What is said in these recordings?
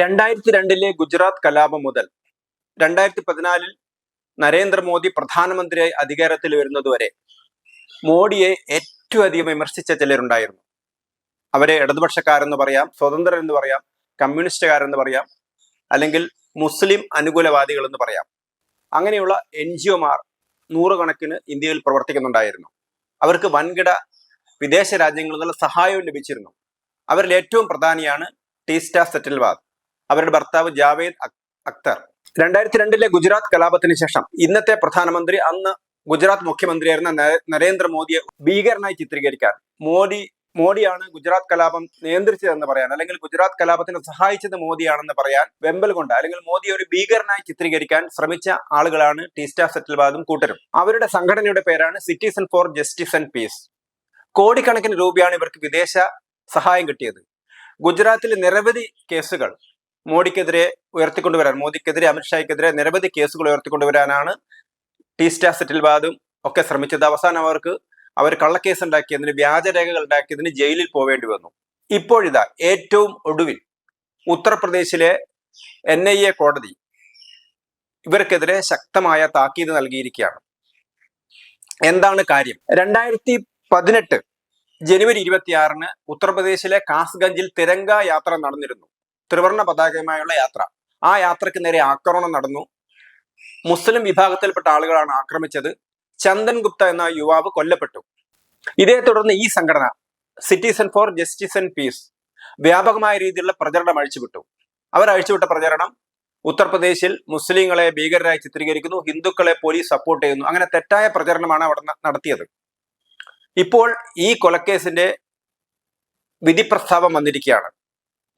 രണ്ടായിരത്തി രണ്ടിലെ ഗുജറാത്ത് കലാപം മുതൽ രണ്ടായിരത്തി പതിനാലിൽ നരേന്ദ്രമോദി പ്രധാനമന്ത്രിയായി അധികാരത്തിൽ വരുന്നതുവരെ മോഡിയെ ഏറ്റവും അധികം വിമർശിച്ച ചിലരുണ്ടായിരുന്നു. അവരെ ഇടതുപക്ഷക്കാരെന്ന് പറയാം സ്വതന്ത്രർ എന്ന് പറയാം കമ്മ്യൂണിസ്റ്റുകാരെന്ന് പറയാം അല്ലെങ്കിൽ മുസ്ലിം അനുകൂലവാദികൾ എന്ന് പറയാം. അങ്ങനെയുള്ള എൻ ജി ഒമാർ നൂറുകണക്കിന് ഇന്ത്യയിൽ പ്രവർത്തിക്കുന്നുണ്ടായിരുന്നു. അവർക്ക് വൻകിട വിദേശ രാജ്യങ്ങളിൽ നിന്നുള്ള സഹായവും ലഭിച്ചിരുന്നു. അവരിൽ ഏറ്റവും പ്രധാനിയാണ് ടീസ്റ്റ സെറ്റിൽവാദ്. അവരുടെ ഭർത്താവ് ജാവേദ് അക്തർ. രണ്ടായിരത്തി രണ്ടിലെ ഗുജറാത്ത് കലാപത്തിന് ശേഷം ഇന്നത്തെ പ്രധാനമന്ത്രി അന്ന് ഗുജറാത്ത് മുഖ്യമന്ത്രിയായിരുന്ന നര- നരേന്ദ്രമോദിയെ ഭീകരനായി ചിത്രീകരിക്കാൻ. മോദി മോഡിയാണ് ഗുജറാത്ത് കലാപം നിയന്ത്രിച്ചതെന്ന് പറയാൻ അല്ലെങ്കിൽ ഗുജറാത്ത് കലാപത്തിന് സഹായിച്ചത് മോദിയാണെന്ന് പറയാൻ വെമ്പൽ കൊണ്ട് അല്ലെങ്കിൽ മോദി ഒരു ഭീകരനായി ചിത്രീകരിക്കാൻ ശ്രമിച്ച ആളുകളാണ് ടീസ്റ്റാ സെറ്റിൽവാദും കൂട്ടരും. അവരുടെ സംഘടനയുടെ പേരാണ് citizen for justice and peace. കോടിക്കണക്കിന് രൂപയാണ് ഇവർക്ക് വിദേശ സഹായം കിട്ടിയത്. ഗുജറാത്തിലെ നിരവധി കേസുകൾ മോഡിക്കെതിരെ ഉയർത്തിക്കൊണ്ടുവരാൻ മോദിക്കെതിരെ അമിത്ഷായ്ക്കെതിരെ നിരവധി കേസുകൾ ഉയർത്തിക്കൊണ്ടുവരാനാണ് ടീസ്റ്റ സെറ്റിൽവാദും ഒക്കെ ശ്രമിച്ചത്. അവസാനം അവർക്ക് അവർ കള്ളക്കേസ് ഉണ്ടാക്കിയതിന് വ്യാജരേഖകൾ ഉണ്ടാക്കിയതിന് ജയിലിൽ പോവേണ്ടി വന്നു. ഇപ്പോഴിതാ ഏറ്റവും ഒടുവിൽ ഉത്തർപ്രദേശിലെ എൻ ഐ എ കോടതി ഇവർക്കെതിരെ ശക്തമായ താക്കീത് നൽകിയിരിക്കുകയാണ്. എന്താണ് കാര്യം? രണ്ടായിരത്തി പതിനെട്ട് ജനുവരി ഇരുപത്തിയാറിന് ഉത്തർപ്രദേശിലെ കാസ്ഗഞ്ചിൽ തിരങ്ക യാത്ര നടന്നിരുന്നു. ത്രിവർണ പതാകയുമായുള്ള യാത്ര. ആ യാത്രയ്ക്ക് നേരെ ആക്രമണം നടന്നു. മുസ്ലിം വിഭാഗത്തിൽപ്പെട്ട ആളുകളാണ് ആക്രമിച്ചത്. ചന്ദൻ ഗുപ്ത എന്ന യുവാവ് കൊല്ലപ്പെട്ടു. ഇതേ തുടർന്ന് ഈ സംഘടന citizen for justice and peace വ്യാപകമായ രീതിയിലുള്ള പ്രചരണം അഴിച്ചുവിട്ടു. അവർ അഴിച്ചുവിട്ട പ്രചരണം ഉത്തർപ്രദേശിൽ മുസ്ലിങ്ങളെ ഭീകരരായി ചിത്രീകരിക്കുന്നു ഹിന്ദുക്കളെ പോലീസ് സപ്പോർട്ട് ചെയ്യുന്നു. അങ്ങനെ തെറ്റായ പ്രചരണമാണ് അവിടെ നടത്തിയത്. ഇപ്പോൾ ഈ കൊലക്കേസിന്റെ വിധി പ്രസ്താവം വന്നിരിക്കുകയാണ്.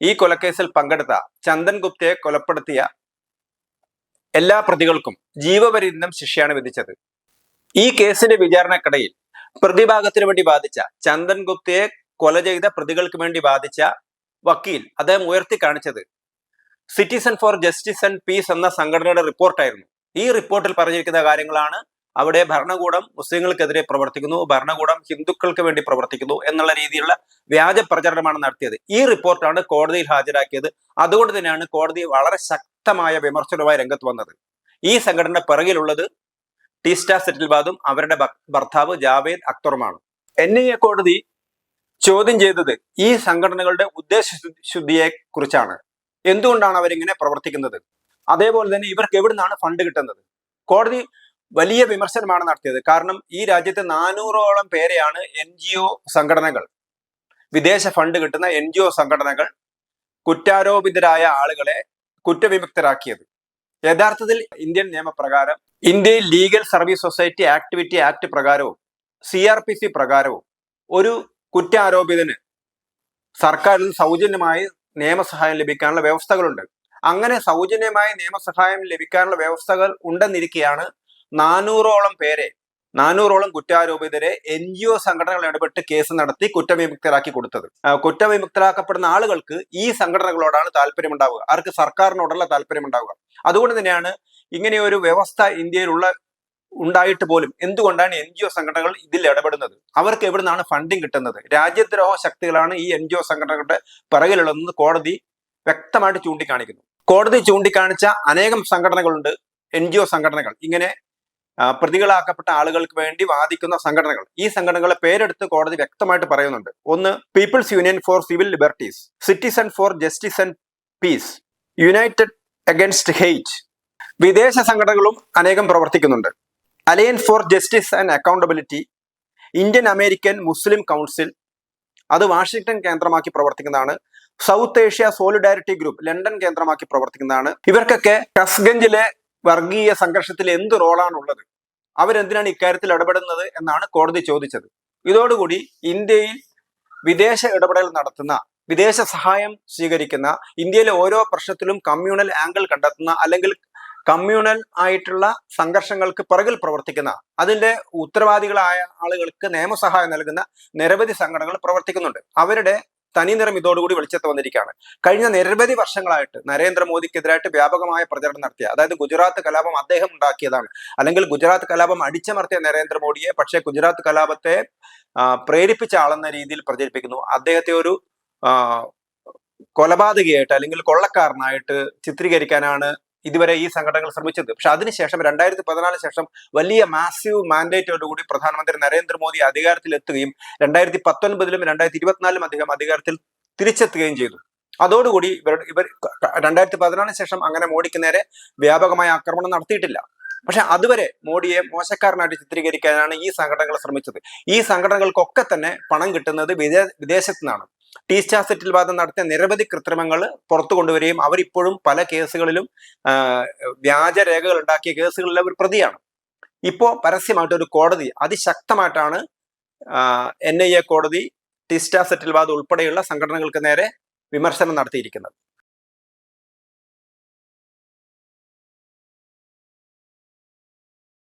ഈ കൊലക്കേസിൽ പങ്കെടുത്ത ചന്ദൻ ഗുപ്തയെ കൊലപ്പെടുത്തിയ എല്ലാ പ്രതികൾക്കും ജീവപര്യന്തം ശിക്ഷയാണ് വിധിച്ചത്. ഈ കേസിന്റെ വിചാരണക്കിടയിൽ പ്രതിഭാഗത്തിന് വേണ്ടി ബാധിച്ച ചന്ദൻ ഗുപ്തയെ കൊല ചെയ്ത പ്രതികൾക്ക് വേണ്ടി ബാധിച്ച വക്കീൽ അദ്ദേഹം ഉയർത്തി കാണിച്ചത് citizen for justice and peace എന്ന സംഘടനയുടെ റിപ്പോർട്ടായിരുന്നു. ഈ റിപ്പോർട്ടിൽ പറഞ്ഞിരിക്കുന്ന കാര്യങ്ങളാണ് അവിടെ ഭരണകൂടം മുസ്ലിങ്ങൾക്കെതിരെ പ്രവർത്തിക്കുന്നു ഭരണകൂടം ഹിന്ദുക്കൾക്ക് വേണ്ടി പ്രവർത്തിക്കുന്നു എന്നുള്ള രീതിയിലുള്ള വ്യാജ പ്രചരണമാണ് നടത്തിയത്. ഈ റിപ്പോർട്ടാണ് കോടതിയിൽ ഹാജരാക്കിയത്. അതുകൊണ്ട് തന്നെയാണ് കോടതി വളരെ ശക്തമായ വിമർശനവുമായി രംഗത്ത് വന്നത്. ഈ സംഘടന പിറകിലുള്ളത് ടീസ്റ്റ സെറ്റിൽബാദും അവരുടെ ഭർത്താവ് ജാവേദ് അക്തറുമാണ്. എൻ ഐ എ കോടതി ചോദ്യം ചെയ്തത് ഈ സംഘടനകളുടെ ഉദ്ദേശ ശുദ്ധിയെ കുറിച്ചാണ് എന്തുകൊണ്ടാണ് അവരിങ്ങനെ പ്രവർത്തിക്കുന്നത്? അതേപോലെ തന്നെ ഇവർക്ക് എവിടുന്നാണ് ഫണ്ട് കിട്ടുന്നത്? കോടതി വലിയ വിമർശനമാണ് നടത്തിയത്. കാരണം ഈ രാജ്യത്തെ നാനൂറോളം പേരെയാണ് എൻ ജി ഒ സംഘടനകൾ. വിദേശ ഫണ്ട് കിട്ടുന്ന എൻ ജി ഒ സംഘടനകൾ കുറ്റാരോപിതരായ ആളുകളെ കുറ്റവിമുക്തരാക്കിയത്. യഥാർത്ഥത്തിൽ ഇന്ത്യൻ നിയമപ്രകാരം ഇന്ത്യയിൽ legal service society activity act പ്രകാരവും C R P C പ്രകാരവും ഒരു കുറ്റാരോപിതന് സർക്കാരിൽ സൗജന്യമായി നിയമസഹായം ലഭിക്കാനുള്ള വ്യവസ്ഥകളുണ്ട്. അങ്ങനെ സൗജന്യമായി നിയമസഹായം ലഭിക്കാനുള്ള വ്യവസ്ഥകൾ ഉണ്ടെന്നിരിക്കെയാണ് നാനൂറോളം പേരെ നാനൂറോളം കുറ്റാരോപിതരെ എൻ ജി ഒ സംഘടനകൾ ഇടപെട്ട് കേസ് നടത്തി കുറ്റവിമുക്തരാക്കി കൊടുത്തത്. കുറ്റവിമുക്തരാക്കപ്പെടുന്ന ആളുകൾക്ക് ഈ സംഘടനകളോടാണ് താല്പര്യമുണ്ടാവുക. ആർക്ക് സർക്കാരിനോടുള്ള താല്പര്യമുണ്ടാവുക. അതുകൊണ്ട് തന്നെയാണ് ഇങ്ങനെ ഒരു വ്യവസ്ഥ ഇന്ത്യയിലുള്ള ഉണ്ടായിട്ട് പോലും എന്തുകൊണ്ടാണ് എൻ ജി ഒ സംഘടനകൾ ഇതിൽ ഇടപെടുന്നത്? അവർക്ക് എവിടെ നിന്നാണ് ഫണ്ടിങ് കിട്ടുന്നത്? രാജ്യദ്രോഹ ശക്തികളാണ് ഈ എൻ ജി ഒ സംഘടനകളുടെ പിറകിലുള്ളതെന്ന് കോടതി വ്യക്തമായിട്ട് ചൂണ്ടിക്കാണിക്കുന്നു. കോടതി ചൂണ്ടിക്കാണിച്ച അനേകം സംഘടനകളുണ്ട് എൻ ജി ഒ സംഘടനകൾ. ഇങ്ങനെ പ്രതികളാക്കപ്പെട്ട ആളുകൾക്ക് വേണ്ടി വാദിക്കുന്ന സംഘടനകൾ. ഈ സംഘടനകളെ പേരെടുത്ത് കോടതി വ്യക്തമായിട്ട് പറയുന്നുണ്ട്. ഒന്ന് people's union for civil liberties citizen for justice and peace united against hate വിദേശ സംഘടനകളും അനേകം പ്രവർത്തിക്കുന്നുണ്ട്. Alliance for justice and accountability Indian American Muslim council അത് വാഷിംഗ്ടൺ കേന്ദ്രമാക്കി പ്രവർത്തിക്കുന്നതാണ്. South Asia solidarity group London കേന്ദ്രമാക്കി പ്രവർത്തിക്കുന്നതാണ്. ഇവർക്കൊക്കെ കസ്ഗഞ്ചിലെ വർഗീയ സംഘർഷത്തിൽ എന്ത് റോളാണ് ഉള്ളത് അവരെന്തിനാണ് ഇക്കാര്യത്തിൽ ഇടപെടുന്നത് എന്നാണ് കോടതി ചോദിച്ചത്. ഇതോടുകൂടി ഇന്ത്യയിൽ വിദേശ ഇടപെടൽ നടത്തുന്ന വിദേശ സഹായം സ്വീകരിക്കുന്ന ഇന്ത്യയിലെ ഓരോ പ്രശ്നത്തിലും കമ്മ്യൂണൽ ആംഗിൾ കണ്ടെത്തുന്ന അല്ലെങ്കിൽ കമ്മ്യൂണൽ ആയിട്ടുള്ള സംഘർഷങ്ങൾക്ക് പിറകിൽ പ്രവർത്തിക്കുന്ന അതിന്റെ ഉത്തരവാദികളായ ആളുകൾക്ക് നിയമസഹായം നൽകുന്ന നിരവധി സംഘടനകൾ പ്രവർത്തിക്കുന്നുണ്ട്. അവരുടെ തനി നിറം ഇതോടുകൂടി വെളിച്ചത്ത് വന്നിരിക്കുകയാണ്. കഴിഞ്ഞ നിരവധി വർഷങ്ങളായിട്ട് നരേന്ദ്രമോദിക്കെതിരായിട്ട് വ്യാപകമായ പ്രചരണം നടത്തിയ അതായത് ഗുജറാത്ത് കലാപം അദ്ദേഹം ഉണ്ടാക്കിയതാണ്. അല്ലെങ്കിൽ ഗുജറാത്ത് കലാപം അടിച്ചമർത്തിയ നരേന്ദ്രമോദിയെ പക്ഷേ ഗുജറാത്ത് കലാപത്തെ പ്രേരിപ്പിച്ച ആളെന്ന രീതിയിൽ പ്രചരിപ്പിക്കുന്നു. അദ്ദേഹത്തെ ഒരു കൊലപാതകയായിട്ട് അല്ലെങ്കിൽ കൊള്ളക്കാരനായിട്ട് ചിത്രീകരിക്കാനാണ് ഇതുവരെ ഈ സംഘടനകൾ ശ്രമിച്ചത് പക്ഷെ അതിനുശേഷം രണ്ടായിരത്തി പതിനാലിന് ശേഷം വലിയ മാസീവ് മാൻഡേറ്റോടുകൂടി പ്രധാനമന്ത്രി നരേന്ദ്രമോദി അധികാരത്തിലെത്തുകയും രണ്ടായിരത്തി പത്തൊൻപതിലും രണ്ടായിരത്തി ഇരുപത്തിനാലിലും അദ്ദേഹം അധികാരത്തിൽ തിരിച്ചെത്തുകയും ചെയ്തു. അതോടുകൂടി ഇവർ ഇവർ രണ്ടായിരത്തി പതിനാലിന് ശേഷം അങ്ങനെ മോഡിക്ക് നേരെ വ്യാപകമായ ആക്രമണം നടത്തിയിട്ടില്ല. പക്ഷെ അതുവരെ മോഡിയെ മോശക്കാരനായിട്ട് ചിത്രീകരിക്കാനാണ് ഈ സംഘടനകൾ ശ്രമിച്ചത്. ഈ സംഘടനകൾക്കൊക്കെ തന്നെ പണം കിട്ടുന്നത് വിദേ വിദേശത്തു നിന്നാണ്. ടീ സ്റ്റാർ സെറ്റിൽ വാദം നടത്തിയ നിരവധി കൃത്രിമങ്ങൾ പുറത്തു കൊണ്ടുവരികയും അവരിപ്പോഴും പല കേസുകളിലും വ്യാജരേഖകൾ ഉണ്ടാക്കിയ കേസുകളിൽ അവർ പ്രതിയാണ്. ഇപ്പോൾ പരസ്യമായിട്ട് ഒരു കോടതി അതിശക്തമായിട്ടാണ് എൻ ഐ എ കോടതി ടീ സ്റ്റാർ സെറ്റിൽ വാദം ഉൾപ്പെടെയുള്ള സംഘടനകൾക്ക് നേരെ വിമർശനം നടത്തിയിരിക്കുന്നത്.